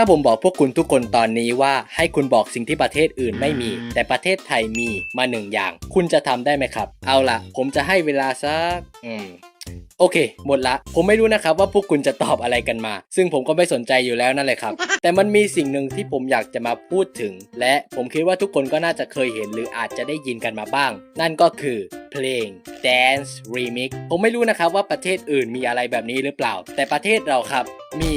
ถ้าผมบอกพวกคุณทุกคนตอนนี้ว่าให้คุณบอกสิ่งที่ประเทศอื่นไม่มี แต่ประเทศไทยมีมาหนึ่งอย่าง คุณจะทำได้ไหมครับ เอาล่ะผมจะให้เวลาสักอืมโอเค หมดละ ผมไม่รู้นะครับว่าพวกคุณจะตอบอะไรกันมา ซึ่งผมก็ไม่สนใจอยู่แล้วนั่นแหละครับ แต่มันมีสิ่งหนึ่งที่ผมอยากจะมาพูดถึง และผมคิดว่าทุกคนก็น่าจะเคยเห็น หรืออาจจะได้ยินกันมาบ้าง นั่นก็คือเพลง Dance Remix ผมไม่รู้นะครับว่าประเทศอื่นมีอะไรแบบนี้หรือเปล่า แต่ประเทศเราครับมี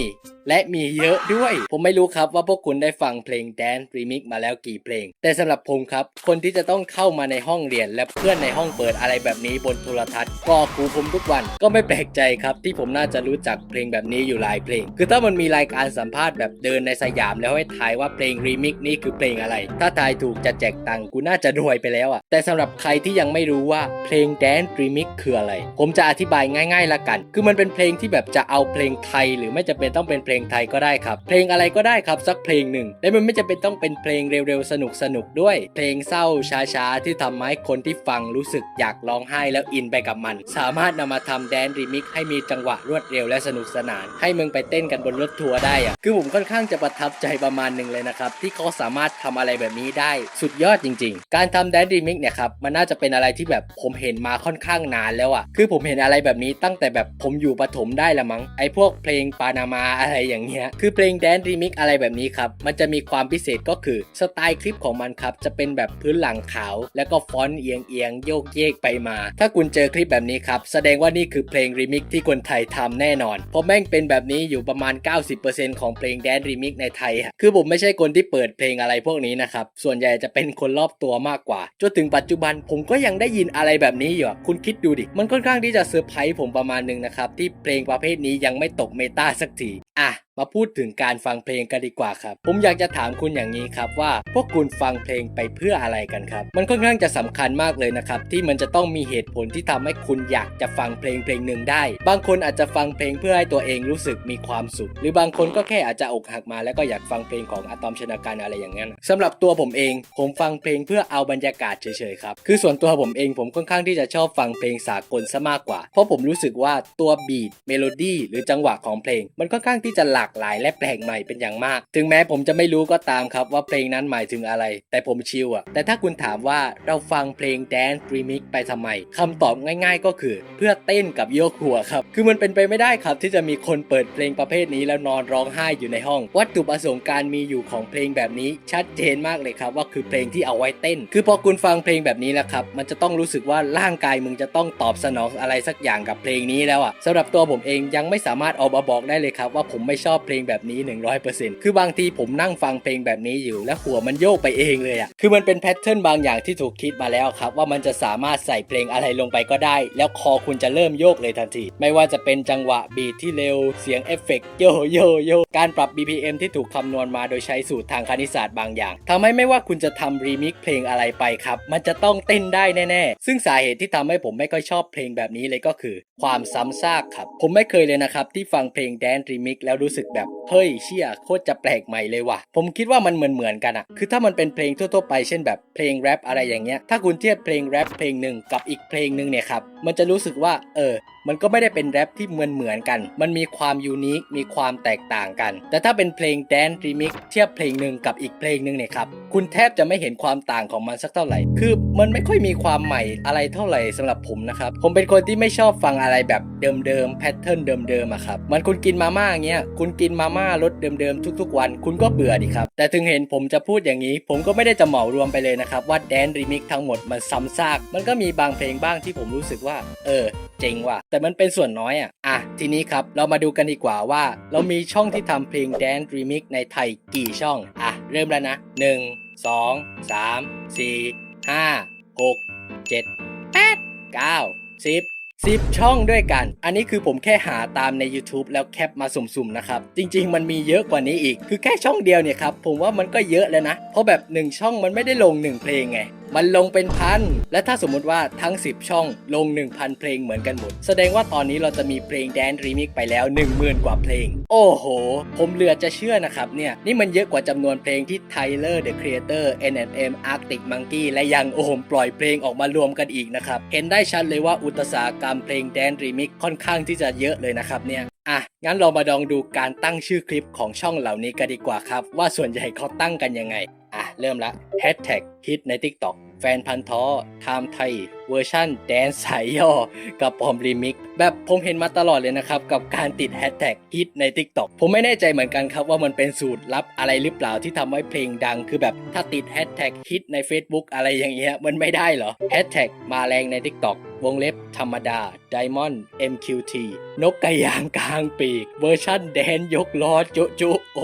และมีเยอะด้วย ผมไม่รู้ครับว่าพวกคุณได้ฟังเพลง Dance Remix มาแล้วกี่เพลง แต่สำหรับผมครับ คนที่จะต้องเข้ามาในห้องเรียน และเพื่อนในห้องเปิดอะไรแบบนี้บนโทรทัศน์ก็ครูผมทุกวัน ก็ไม่แปลกใจครับ ที่ผมน่าจะรู้จักเพลงแบบนี้อยู่หลายเพลง คือถ้ามันมีรายการสัมภาษณ์แบบเดินในสยามแล้วให้ทายว่าเพลง Remix นี่คือเพลงอะไร ถ้าทายถูกจะแจกตังค์กูน่าจะรวยไปแล้วอะแต่สำหรับใครที่ยังไม่รู้ว่าเพลง Dance Remix คืออะไร ผมจะอธิบายง่ายๆละกัน คือมันเป็นเพลงที่แบบจะเอาเพลงไทย หรือไม่จำเป็นต้องเป็นเพลงไทยก็ได้ครับ เพลงอะไรก็ได้ครับสักเพลงหนึ่ง และมันไม่จำเป็นต้องเป็นเพลงเร็วๆสนุกๆด้วย เพลงเศร้าช้าๆที่ทำให้คนที่ฟังรู้สึกอยากร้องไห้แล้วอินไปกับมัน สามารถนำมาทำแดนซ์รีมิกให้มีจังหวะรวดเร็วและสนุกสนาน ให้มึงไปเต้นกันบนรถทัวร์ได้อะคือผมค่อนข้างจะประทับใจประมาณหนึ่งเลยนะครับที่เขาสามารถทำอะไรแบบนี้ได้ สุดยอดจริง ๆ การทำแดนรีมิกเนี่ยครับมันน่าจะเป็นอะไรที่แบบผมเห็นมาค่อนข้างนานแล้วอะคือผมเห็นอะไรแบบนี้ตั้งแต่แบบผมอยู่ประถมได้ละมั้งไอพวกเพลงปานามาอะไรอย่างเงี้ยคือเพลงแดนรีมิกอะไรแบบนี้ครับมันจะมีความพิเศษก็คือสไตล์คลิปของมันครับจะเป็นแบบพื้นหลังขาว แล้วก็ฟอนต์เอียงเอียงโยกเยกไปมา ถ้าคุณเจอคลิปแบบนี้ครับแสดงว่านี่คือเพลงรีมิกที่คนไทยทำแน่นอน เพราะแม่งเป็นแบบนี้อยู่ประมาณ 90%ของเพลงแดนรีมิกในไทยอะคือผมไม่ใช่คนที่เปิดเพลงอะไรพวกนี้นะครับส่วนใหญ่จะเป็นคนรอบตัวมากกว่าจนถึงปัจจุบันผมก็ยังได้ยินอะไรแบบนี้อยู่อะคุณคิดดูดิ มันค่อนข้างที่จะเซอร์ไพรส์ผมประมาณหนึงนะครับ ที่เพลงประเภทนี้ยังไม่ตกเมตาสักที อะ มาพูดถึงการฟังเพลงกันดีกว่าครับ ผมอยากจะถามคุณอย่างนี้ครับว่า พวกคุณฟังเพลงไปเพื่ออะไรกันครับ มันค่อนข้างจะสำคัญมากเลยนะครับ ที่มันจะต้องมีเหตุผลที่ทำให้คุณอยากจะฟังเพลงเพลงหนึ่งได้ บางคนอาจจะฟังเพลงเพื่อให้ตัวเองรู้สึกมีความสุข หรือบางคนก็แค่อาจจะอกหักมาแล้วก็อยากฟังเพลงของอะตอมชนาการอะไรอย่างนั้นสำหรับตัวผมเอง ผมฟังเพลงเพื่อเอาบรรยากาศเฉยๆครับคือส่วนตัวผมเองผมค่อนข้างที่จะชอบฟังเพลงสากลซะมากกว่า เพราะผมรู้สึกว่าตัวบีทเมโลดี้หรือจังหวะของเพลง มันค่อนข้างที่จะหลากหลายและแปลกใหม่เป็นอย่างมาก ถึงแม้ผมจะไม่รู้ก็ตามครับว่าเพลงนั้นหมายถึงอะไร แต่ผมชิลอะแต่ถ้าคุณถามว่าเราฟังเพลง Dance Remix ไปทำไมคำตอบง่าย ๆ ก็คือ เพื่อเต้นกับโยกหัวครับคือมันเป็นไปไม่ได้ครับที่จะมีคนเปิดเพลงประเภทนี้แล้วนอนร้องไห้อยู่ในห้อง วัตถุประสงค์การมีอยู่ของเพลงแบบนี้ชัดเจนมากเลยครับว่าคือเพลงที่เอาไว้เต้น คือพอคุณฟังเพลงแบบนี้แล้วครับมันจะต้องรู้สึกว่าร่างกายมึงจะต้องตอบสนองอะไรสักอย่างกับเพลงนี้แล้วอะสำหรับตัวผมเองยังไม่สามารถเอามาบอกได้เลยครับว่าผมไม่ชอบอบเพลงแบบนี้ 100%คือบางทีผมนั่งฟังเพลงแบบนี้อยู่ แล้วหัวมันโยกไปเองเลยอะคือมันเป็นแพทเทิร์นบางอย่างที่ถูกคิดมาแล้วครับ ว่ามันจะสามารถใส่เพลงอะไรลงไปก็ได้ แล้วคอคุณจะเริ่มโยกเลยทันที ไม่ว่าจะเป็นจังหวะบีทที่เร็วเสียงเอฟเฟกต์โยโยโยการปรับ BPM ที่ถูกคำนวณมาโดยใช้สูตรทางคณิตศาสตร์บางอย่างทำให้ไม่ว่าคุณจะทำรีมิกเพลงอะไรไปครับ มันจะต้องเต้นได้แน่ๆ ซึ่งสาเหตุที่ทำให้ผมไม่ค่อยชอบเพลงแบบนี้เลยก็คือ ความซ้ำซากครับ ผมไม่เคยเลยนะครับที่ฟังเพลงแดนรีมิกแล้วรู้สึกแบบเฮ้ยเชี่ยโคตรจะแปลกใหม่เลยว่ะ ผมคิดว่ามันเหมือนเหมือนๆกันอะคือถ้ามันเป็นเพลงทั่วๆไปเช่นแบบเพลงแรปอะไรอย่างเงี้ยถ้าคุณเทียบเพลงแรปเพลงหนึ่งกับอีกเพลงหนึ่งเนี่ยครับมันจะรู้สึกว่าเออมันก็ไม่ได้เป็นแรปที่เหมือนเหมือนๆกัน มันมีความยูนิค มีความแตกต่างกัน แต่ถ้าเป็นเพลงแดนซ์รีมิกเทียบเพลงหนึ่งกับอีกเพลงหนึ่งเนี่ยครับ คุณแทบจะไม่เห็นความต่างของมันสักเท่าไหร่ คือมันไม่ค่อยมีความใหม่อะไรเท่าไหร่สำหรับผมนะครับ ผมเป็นคนที่ไม่ชอบฟังอะไรแบบเดิมๆ แพทเทิร์นเดิมๆอะครับ มันคุณกินมาม่าอย่างเงี้ย คุณกินมาม่ารสเดิมๆทุกๆ วัน คุณก็เบื่อดิครับ แต่ถึงเห็นผมจะพูดอย่างนี้ ผมก็ไม่ได้จะเหมารวมไปเลยนะครับว่าแดนซ์รีมิกทั้งหมดมันซ้ำซาก มันก็มีบางเพลงบ้างที่ผมรู้สึกว่า เออ เจ๋งว่ะแต่มันเป็นส่วนน้อยอะ อะ ทีนี้ครับ เรามาดูกันดีกว่าว่า เรามีช่องที่ทำเพลง Dance Remix ในไทยกี่ช่อง อะ เริ่มแล้วนะ 1 2 3 4 5 6 7 8 9 10 10 ช่องด้วยกัน อันนี้คือผมแค่หาตามใน YouTube แล้วแคปมาสุ่มๆนะครับ จริงๆ มันมีเยอะกว่านี้อีก คือแค่ช่องเดียวเนี่ยครับ ผมว่ามันก็เยอะแล้วนะ เพราะแบบ 1 ช่องมันไม่ได้ลง 1 เพลงไง มันลงเป็นพัน และถ้าสมมุติว่าทั้ง 10 ช่องลง 1,000 เพลงเหมือนกันหมด แสดงว่าตอนนี้เราจะมีเพลงแดนรีมิกไปแล้ว 10,000 กว่าเพลง โอ้โห ผมเหลือจะเชื่อนะครับเนี่ย นี่มันเยอะกว่าจำนวนเพลงที่ Tyler the Creator N&M Arctic Monkey และยังโอมปล่อยเพลงออกมารวมกันอีกนะครับ เห็นได้ชัดเลยว่าอุตสาหกรรมเพลงแดนรีมิกค่อนข้างที่จะเยอะเลยนะครับเนี่ยอะ งั้นเรามาลองดูการตั้งชื่อคลิปของช่องเหล่านี้กันดีกว่าครับ ว่าส่วนใหญ่เขาตั้งกันยังไง เริ่มละ Hashtag ฮิตใน TikTok แฟนพันธ์ท้อไทม์ไทยเวอร์ชั่นแดนสายย่อ กับปอมรีมิก แบบผมเห็นมาตลอดเลยนะครับ กับการติดแฮชแท็กฮิตใน TikTok ผมไม่แน่ใจเหมือนกันครับว่ามันเป็นสูตรลับอะไรหรือเปล่าที่ทำให้เพลงดัง คือแบบถ้าติดแฮชแท็กฮิตใน Facebook อะไรอย่างเงี้ยมันไม่ได้เหรอแฮชแท็กมาแรงใน TikTok วงเล็บธรรมดา Diamond MQT นกกระยางกลางปีก เวอร์ชั่นแดนยกล้อจุจุโอ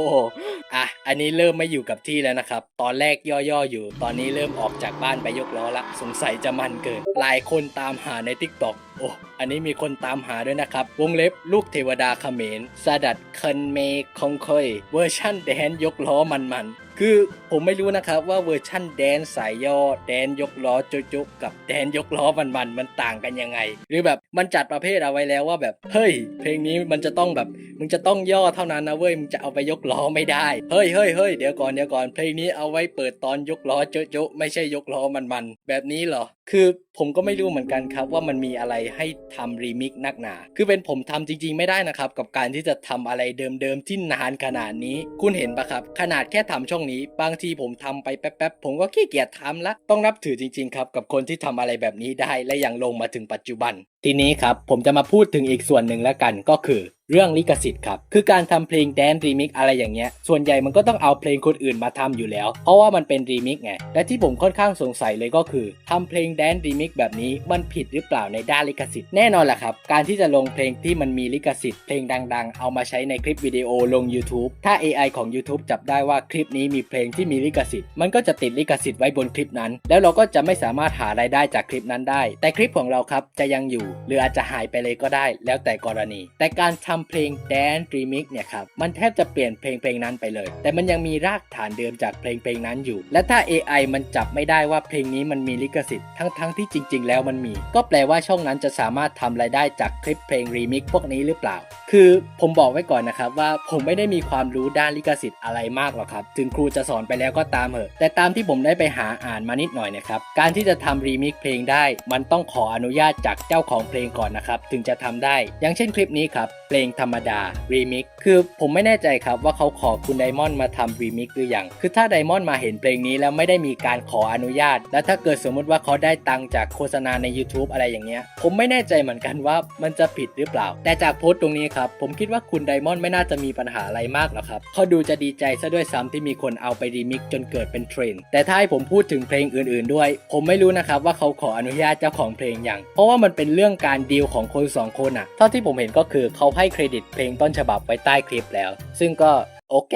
อะ อันนี้เริ่มไม่อยู่กับที่แล้วนะครับ ตอนแรกย่อๆอยู่ ตอนนี้เริ่มออกจากบ้านไปยกล้อละ สงสัยจะมันเกิน หลายคนตามหาใน TikTok โอ้ อันนี้มีคนตามหาด้วยนะครับ วงเล็บลูกเทวดาเขมรซาดัดเคนเมคองคอย เวอร์ชั่นแดนยกล้อมันๆ คือผมไม่รู้นะครับว่าเวอร์ชั่นแดนสายย่อแดนยกล้อจุ๊กกับแดนยกล้อมันมันๆมันต่างกันยังไง หรือแบบมันจัดประเภทเอาไว้แล้วว่าแบบเฮ้ย เพลงนี้มันจะต้องแบบมึงจะต้องย่อเท่านั้นนะเว้ยมึงจะเอาไปยกล้อไม่ได้เฮ้ยเฮ้ยเฮ้ยเดี๋ยวก่อนเดี๋ยวก่อนเพลงนี้เอาไว้เปิดตอนยกล้อเจุจุไม่ใช่ยกล้อมันมันๆแบบนี้เหรอคือผมก็ไม่รู้เหมือนกันครับว่ามันมีอะไรให้ทำรีมิกนักหนา คือเป็นผมทำจริง ๆ ไม่ได้นะครับ กับการที่จะทำอะไรเดิมๆที่นานขนาดนี้ คุณเห็นปะครับ ขนาดแค่ทำช่องนี้ บางทีผมทำไปแป๊บๆผมก็ขี้เกียจทำละ ต้องนับถือจริง ๆ ครับ กับคนที่ทำอะไรแบบนี้ได้และยังลงมาถึงปัจจุบันทีนี้ครับผมจะมาพูดถึงอีกส่วนหนึ่งแล้วกันก็คือ เรื่องลิขสิทธิ์ครับคือการทำเพลงแดนรีมิกอะไรอย่างเงี้ยส่วนใหญ่มันก็ต้องเอาเพลงคนอื่นมาทำอยู่แล้ว เพราะว่ามันเป็นรีมิกไงและที่ผมค่อนข้างสงสัยเลยก็คือทำเพลงแดนรีมิกแบบนี้มันผิดหรือเปล่าในด้านลิขสิทธิ์แน่นอนแหละครับ การที่จะลงเพลงที่มันมีลิขสิทธิ์เพลงดัง ๆ เอามาใช้ในคลิปวิดีโอลง YouTube ถ้า AI ของ YouTube จับได้ว่าคลิปนี้มีเพลงที่มีลิขสิทธิ์มันก็จะติดลิขสิทธิ์ไว้บนคลิปนั้น แล้วเราก็จะไม่สามารถหารายได้จากคลิปนั้นได้ แต่คลิปของเราครับจะยังอยู่ หรืออาจจะหายไปเลยก็ได้ แล้วแต่กรณี แต่การทำเพลงแดนรีมิกเนี่ยครับมันแทบจะเปลี่ยนเพลงเพลงนั้นไปเลย แต่มันยังมีรากฐานเดิมจากเพลงเพลงนั้นอยู่ และถ้า AI มันจับไม่ได้ว่าเพลงนี้มันมีลิขสิทธิ์ทั้งๆที่จริง ๆ แล้วมันมี ก็แปลว่าช่องนั้นจะสามารถทำรายได้จากคลิปเพลงรีมิกพวกนี้หรือเปล่าคือผมบอกไว้ก่อนนะครับว่าผมไม่ได้มีความรู้ด้านลิขสิทธิ์อะไรมากหรอกครับ ถึงครูจะสอนไปแล้วก็ตามเหอะ แต่ตามที่ผมได้ไปหาอ่านมานิดหน่อยนะครับ การที่จะทำรีมิกเพลงได้ มันต้องขออนุญาตจากเจ้าของเพลงก่อนนะครับ ถึงจะทำได้ อย่างเช่นคลิปนี้ครับ เพลงธรรมดารีมิกคือผมไม่แน่ใจครับว่าเขาขอคุณไดมอนด์มาทำรีมิกหรือยัง คือถ้าไดมอนด์มาเห็นเพลงนี้แล้วไม่ได้มีการขออนุญาต แล้วถ้าเกิดสมมุติว่าเขาได้ตังค์จากโฆษณาใน YouTube อะไรอย่างเงี้ย ผมไม่แน่ใจเหมือนกันว่ามันจะผิดหรือเปล่า แต่จากโพสต์ตรงนี้ครับ ผมคิดว่าคุณไดมอนด์ไม่น่าจะมีปัญหาอะไรมากหรอกครับเขาดูจะดีใจซะด้วยซ้ำที่มีคนเอาไปรีมิกจนเกิดเป็นเทรนด์แต่ถ้าให้ผมพูดถึงเพลงอื่นๆด้วย ผมไม่รู้นะครับว่าเขาขออนุญาตเจ้าของเพลงยังเพราะว่ามันเป็นเรื่องการดีลของคนสองคนอะเท่าที่ผมเห็นก็คือเขาให้เครดิตเพลงต้นฉบับไว้ใต้คลิปแล้ว ซึ่งก็โอเค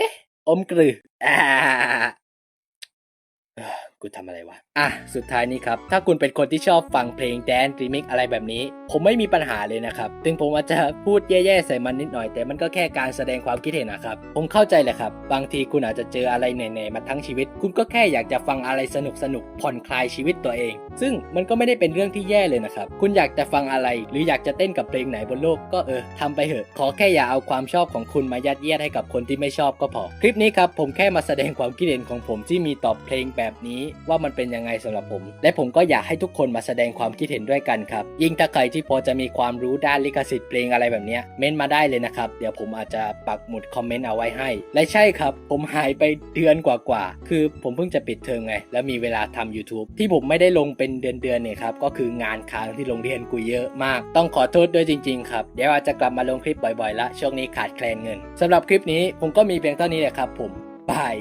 อมกลืออ่ากูทำอะไรวะอะ สุดท้ายนี้ครับ ถ้าคุณเป็นคนที่ชอบฟังเพลงแดนรีมิกอะไรแบบนี้ ผมไม่มีปัญหาเลยนะครับ ถึงผมอาจจะพูดแย่ๆใส่มันนิดหน่อย แต่มันก็แค่การแสดงความคิดเห็นนะครับ ผมเข้าใจแหละครับ บางทีคุณอาจจะเจออะไรเหนื่อยๆมาทั้งชีวิต คุณก็แค่อยากจะฟังอะไรสนุกๆผ่อนคลายชีวิตตัวเอง ซึ่งมันก็ไม่ได้เป็นเรื่องที่แย่เลยนะครับ คุณอยากจะฟังอะไร หรืออยากจะเต้นกับเพลงไหนบนโลกก็เออทำไปเถอะ ขอแค่อย่าเอาความชอบของคุณมายัดเยียดให้กับคนที่ไม่ชอบก็พอ คลิปนี้ครับผมแค่มาแสดงความคิดเห็นของผมที่มีต่อเพลงแบบนี้ว่ามันเป็นยังไงสำหรับผม และผมก็อยากให้ทุกคนมาแสดงความคิดเห็นด้วยกันครับ ยิ่งถ้าใครที่พอจะมีความรู้ด้านลิขสิทธิ์เพลงอะไรแบบนี้เม้นมาได้เลยนะครับ เดี๋ยวผมอาจจะปักหมุดคอมเมนต์เอาไว้ให้ และใช่ครับ ผมหายไปเดือนกว่าๆ คือผมเพิ่งจะปิดเทอมไง แล้วมีเวลาทำ YouTube ที่ผมไม่ได้ลงเป็นเดือนๆเนี่ยครับ ก็คืองานค้างที่โรงเรียนกูเยอะมาก ต้องขอโทษด้วยจริงๆครับ เดี๋ยวอาจจะกลับมาลงคลิปบ่อยๆละ ช่วงนี้ขาดแคลนเงินสำหรับคลิปนี้ผมก็มีเพียงเท่านี้แหละครับ ผมบาย